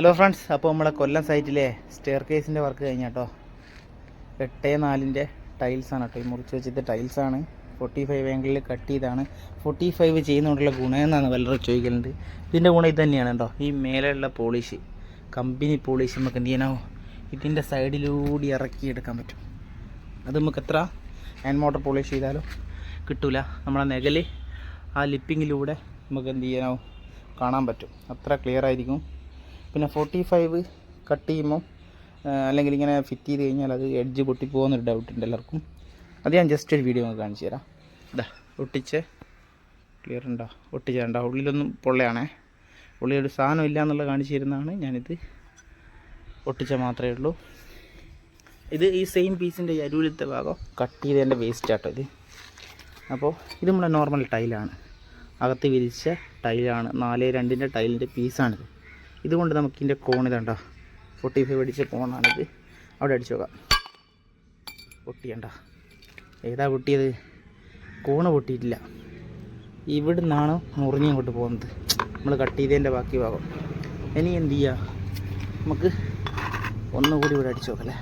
Hello friends അപ്പോൾ നമ്മളെ കൊല്ലം സൈറ്റിലെ stair കേസിന്റെ വർക്ക് കഴിഞ്ഞ കേട്ടോ എട്ട് നാലിന്റെ ടൈൽസാണ് കേട്ടോ. ഈ മുറിച്ച് വെച്ചിട്ട് ടൈൽസാണ് ഫോർട്ടി ഫൈവ് ആംഗിളിൽ കട്ട് ചെയ്താണ്. ഫോർട്ടി ഫൈവ് ചെയ്യുന്നതുകൊണ്ടുള്ള ഗുണം എന്നാണ് പലരും ചോദിക്കലുണ്ട്. ഇതിന്റെ ഗുണം ഇത് തന്നെയാണ് കേട്ടോ. ഈ മേലെയുള്ള പോളിഷ് കമ്പനി പോളിഷ് നമുക്ക് എന്ത് ചെയ്യണോ ഇതിന്റെ സൈഡിലൂടെ ഇറക്കി എടുക്കാൻ പറ്റും. അത് നമുക്ക് എത്ര? ഹാൻഡ് മോട്ടർ പോളിഷ് ചെയ്താലും കിട്ടൂല. നമ്മളെ നെഗൽ ആ ലിപ്പിങ്ങിലൂടെ നമുക്ക് എന്ത് ചെയ്യാനോ കാണാൻ പറ്റും. അത്ര ക്ലിയർ ആയിരിക്കും. പിന്നെ ഫോർട്ടി ഫൈവ് കട്ട് ചെയ്യുമ്പോൾ അല്ലെങ്കിൽ ഇങ്ങനെ ഫിറ്റ് ചെയ്ത് കഴിഞ്ഞാൽ അത് എഡ്ജ് പൊട്ടിപ്പോകുന്നൊരു ഡൗട്ട് ഉണ്ട് എല്ലാവർക്കും. അത് ഞാൻ ജസ്റ്റ് ഒരു വീഡിയോ നിങ്ങൾക്ക് കാണിച്ചു തരാം. ഇതാ ഒട്ടിച്ച്. ക്ലിയർ ഉണ്ടോ? ഒട്ടിച്ചുണ്ടോ ഉള്ളിലൊന്നും പൊള്ളയാണേ. ഉള്ളിലൊരു സാധനം ഇല്ല എന്നുള്ളത് കാണിച്ചു തരുന്നതാണ്. ഞാനിത് ഒട്ടിച്ച മാത്രമേ ഉള്ളൂ. ഇത് ഈ സെയിം പീസിന്റെ അരുവിലത്തെ ഭാഗം കട്ട് ചെയ്തതിന്റെ വേസ്റ്റ് ആട്ടോ ഇത്. അപ്പോൾ ഇത് നമ്മുടെ നോർമൽ ടൈലാണ് അകത്ത് വിരിച്ച ടൈലാണ് നാല് രണ്ടിന്റെ ടൈലിന്റെ പീസാണിത് ഇതുകൊണ്ട് നമുക്ക് ഇതിന്റെ കോൺ ഇതണ്ട. ഫോർട്ടി ഫൈവ് അടിച്ച കോണാണിത്. അവിടെ അടിച്ചു നോക്കാം. പൊട്ടിയണ്ട. ഏതാ പൊട്ടിയത്? കോണ് പൊട്ടിയിട്ടില്ല. ഇവിടെ നിന്നാണ് മുറിഞ്ഞിങ്ങോട്ട് പോകുന്നത്. നമ്മൾ കട്ട് ചെയ്തതിന്റെ ബാക്കി ഭാഗം. ഇനി എന്ത് ചെയ്യുക നമുക്ക് ഒന്നുകൂടി ഇവിടെ അടിച്ചു നോക്കല്ലേ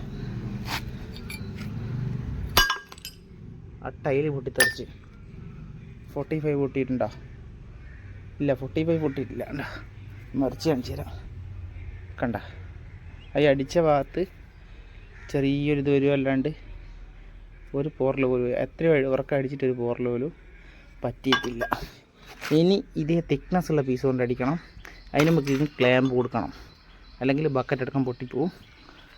ആ ടൈൽ പൊട്ടിത്തെറിച്ച്. ഫോർട്ടി ഫൈവ് പൊട്ടിയിട്ടുണ്ടോ? ഇല്ല ഫോർട്ടി ഫൈവ് പൊട്ടിയിട്ടില്ല. കണ്ട മറിച്ച് കാണിച്ചു തരാം. കണ്ട ഈ അടിച്ച ഭാഗത്ത് ചെറിയൊരു ഇത് വരും അല്ലാണ്ട് ഒരു പോറൽ പോലും എത്ര ഉറക്കം അടിച്ചിട്ട് ഒരു പോറൽ പോലും പറ്റിയിട്ടില്ല. ഇനി ഇതേ തിക്നെസ് ഉള്ള പീസ് കൊണ്ട് അടിക്കണം. അതിന് നമുക്ക് ഇതിന് ക്ലാമ്പ് കൊടുക്കണം. അല്ലെങ്കിൽ ബക്കറ്റ് എടുക്കാൻ പൊട്ടിപ്പോവും.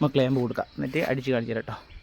നമുക്ക് ക്ലാമ്പ് കൊടുക്കാം. എന്നിട്ട് അടിച്ച് കാണിച്ചു തരാം കേട്ടോ